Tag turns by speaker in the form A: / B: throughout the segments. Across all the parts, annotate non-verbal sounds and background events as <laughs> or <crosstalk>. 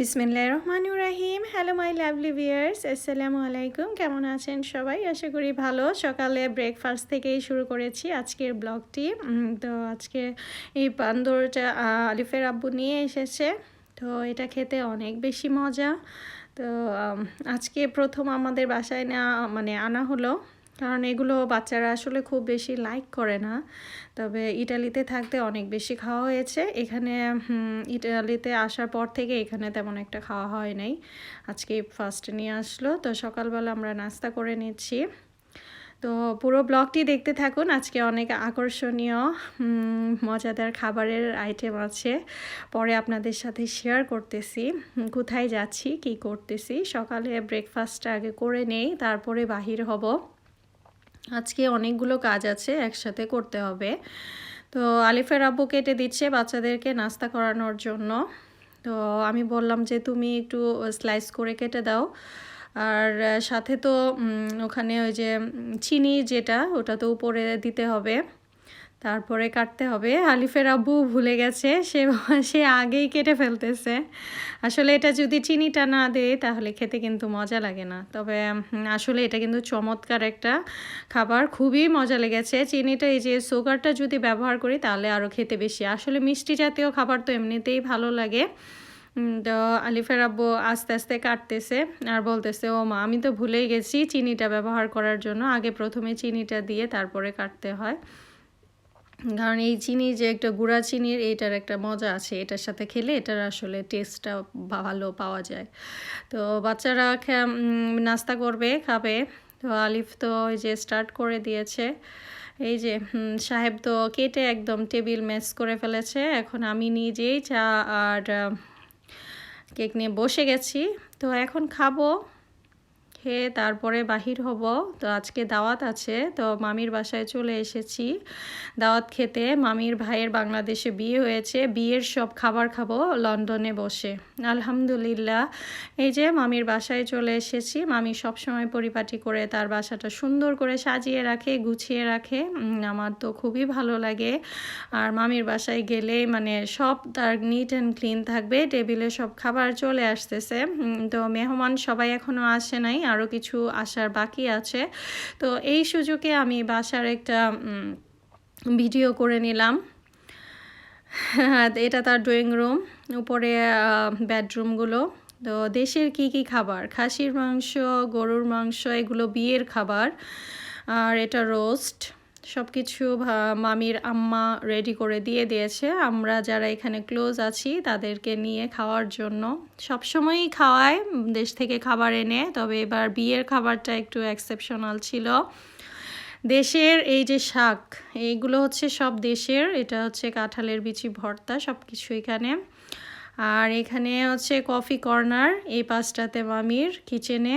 A: বিসমিল্লাহ রহমানুর রাহিম। হ্যালো মাই লাভলি ভিয়ার্স আসসালামু আলাইকুম। কেমন আছেন সবাই? আশা করি ভালো। সকালে ব্রেকফাস্ট থেকেই শুরু করেছি আজকের ব্লগটি তো আজকে এই পান্দরটা আলিফের আব্বু নিয়ে এসেছে। তো এটা খেতে অনেক বেশি মজা। তো আজকে প্রথম আমাদের বাসায় না মানে আনা হলো। কারণ এগুলো বাচ্চারা আসলে খুব বেশি লাইক করে না। তবে ইটালিতে থাকতে অনেক বেশি খাওয়া হয়েছে। এখানে ইটালিতে আসার পর থেকে এখানে তেমন একটা খাওয়া হয় নাই। আজকে ফার্স্ট নিয়ে আসলো। তো সকালবেলা আমরা নাস্তা করে নিচ্ছি। তো পুরো ব্লগটি দেখতে থাকুন। আজকে অনেক আকর্ষণীয় মজাদার খাবারের আইটেম আছে। পরে আপনাদের সাথে শেয়ার করতেছি। কোথায় যাচ্ছি, কি করতেছি? সকালে ব্রেকফাস্টটা আগে করে নেই, তারপরে বাহির হব। আজকে অনেকগুলো কাজ আছে একসাথে করতে হবে। তো আলিফের আব্বু কেটে দিচ্ছে বাচ্চাদেরকে নাস্তা করানোর জন্য। তো আমি বললাম যে, তুমি একটু স্লাইস করে কেটে দাও। আর সাথে তো ওখানে ওই যে, চিনি যেটা, ওটা তো উপরে দিতে হবে। তারপরে কাটতে হবে। আলিফের আব্বু ভুলে গেছে, সে <laughs> সে আগেই কেটে ফেলতেছে। আসলে এটা যদি চিনিটা না দেয়, তাহলে খেতে কিন্তু মজা লাগে না। তবে আসলে এটা কিন্তু চমৎকার একটা খাবার, খুবই মজা লেগেছে। চিনিটা, এই যে সুগারটা যদি ব্যবহার করি, তাহলে আরও খেতে বেশি। আসলে মিষ্টি জাতীয় খাবার তো এমনিতেই ভালো লাগে। তো আলিফের আব্বু আস্তে আস্তে কাটতেছে আর বলতেছে, ও মা, আমি তো ভুলেই গেছি চিনিটা ব্যবহার করার জন্য। আগে প্রথমে চিনিটা দিয়ে তারপরে কাটতে হয়। কারণ এই চিনি যে একটা গুঁড়া চিনির এইটার একটা মজা আছে, এটার সাথে খেলে এটার আসলে টেস্টটা ভালো পাওয়া যায়। তো বাচ্চারা নাস্তা করবে, খাবে। তো আলিফ তো ওই যে স্টার্ট করে দিয়েছে। এই যে সাহেব তো কেটে একদম টেবিল ম্যাচ করে ফেলেছে। এখন আমি নিজেই চা আর কেক নিয়ে বসে গেছি। তো এখন খাব। খেয়ে তারপরে বাহির হব। তো আজকে দাওয়াত আছে। তো মামির বাসায় চলে এসেছি। দাওয়াত খেতে মামির ভাইয়ের বাংলাদেশে বিয়ে হয়েছে। বিয়ের সব খাবার খাব লন্ডনে বসে। আলহামদুলিল্লাহ। এই যে মামির বাসায় চলে এসেছি। মামি সব সময় পরিপাটি করে তার বাসাটা সুন্দর করে সাজিয়ে রাখে, গুছিয়ে রাখে। আমার তো খুবই ভালো লাগে। আর মামির বাসায় গেলে মানে সব তার নিট অ্যান্ড ক্লিন থাকবে। টেবিলে সব খাবার চলে আসতেছে। তো মেহমান সবাই এখনও আসে নাই। আরও কিছু আসার বাকি আছে। তো এই সুযোগে আমি বাসার একটা ভিডিও করে নিলাম। এটা তার ড্রয়িং রুম, উপরে বেডরুমগুলো তো দেশের কি কি খাবার? খাসির মাংস, গরুর মাংস, এগুলো বিয়ের খাবার। আর এটা রোস্ট। সব কিছু মামির আম্মা রেডি করে দিয়ে দিয়েছে। আমরা যারা এখানে ক্লোজ আছি, তাদেরকে নিয়ে খাওয়ার জন্য। সবসময়ই খাওয়ায়, দেশ থেকে খাবার এনে, তবে এবার বিয়ের খাবারটা একটু এক্সেপশনাল ছিল। দেশের এই যে শাক এইগুলো হচ্ছে সব দেশের, এটা হচ্ছে কাঁঠালের বিচি ভর্তা সব কিছু এখানে। আর এখানে হচ্ছে কফি কর্নার এই পাঁচটাতে মামির কিচেনে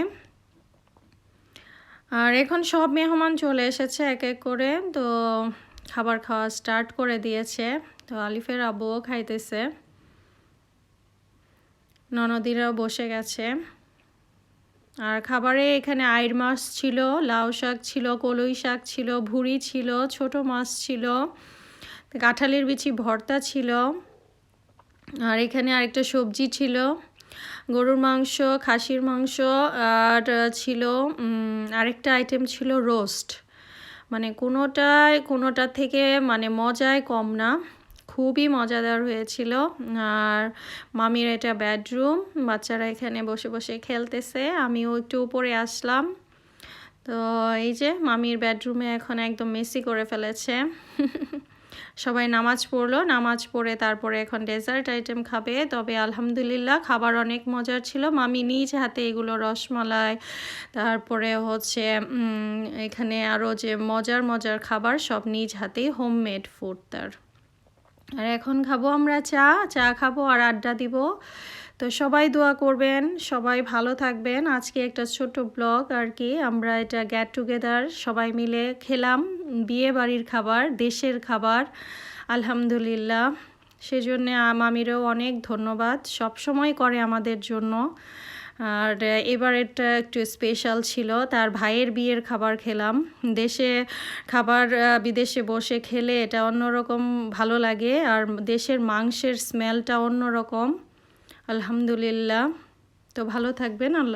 A: আর এখন সব মেহমান চলে এসেছে এক এক করে। তো খাবার খাওয়া স্টার্ট করে দিয়েছে। তো আলিফের আব্বুও খাইতেছে। ননদিরাও বসে গেছে। আর খাবারে এখানে আইর মাছ ছিল, লাউ শাক ছিল, কলই শাক ছিল, ভুড়ি ছিল, ছোট মাছ ছিল, কাঁঠালের বিচি ভর্তা ছিল। আর এখানে আরেকটা সবজি ছিল। গরুর মাংস, খাসির মাংস, আর ছিল আরেকটা আইটেম ছিল রোস্ট মানে কোনোটায়, কোনোটা থেকে মানে মজায় কম না। খুবই মজাদার হয়েছিল। আর মামির এটা বেডরুম বাচ্চারা এখানে বসে বসে খেলতেছে, আমিও একটু উপরে আসলাম। তো এই যে, মামির বেডরুমে এখন একদম মেসি করে ফেলেছে। <laughs> সবাই নামাজ পড়ল, নামাজ পড়ে তারপরে এখন ডেজার্ট আইটেম খাবে। তবে আলহামদুলিল্লাহ খাবার অনেক মজার ছিল। মামি নিজ হাতে এগুলো রসমালাই, তারপরে হচ্ছে এখানে আরও যে মজার মজার খাবার সব নিজ হাতেই হোমমেড ফুড তার। আর এখন খাব আমরা চা চা খাব আর আড্ডা দিব। তো সবাই দোয়া করবেন, সবাই ভালো থাকবেন। আজকে একটা ছোট ব্লগ আর কি, আমরা এটা গেট টুগেদার সবাই মিলে খেলাম। বিয়ে বাড়ির খাবার, দেশের খাবার, আলহামদুলিল্লাহ। সেজন্য মামিরও অনেক ধন্যবাদ। সব সময় করে আমাদের জন্য। আর এবার এটা একটু স্পেশাল ছিল, তার ভাইয়ের বিয়ের খাবার খেলাম। দেশে খাবার বিদেশে বসে খেলে এটা অন্যরকম ভালো লাগে, আর দেশের মাংসের স্মেলটা অন্যরকম। আলহামদুলিল্লাহ। তো ভালো থাকবেন, আল্লাহ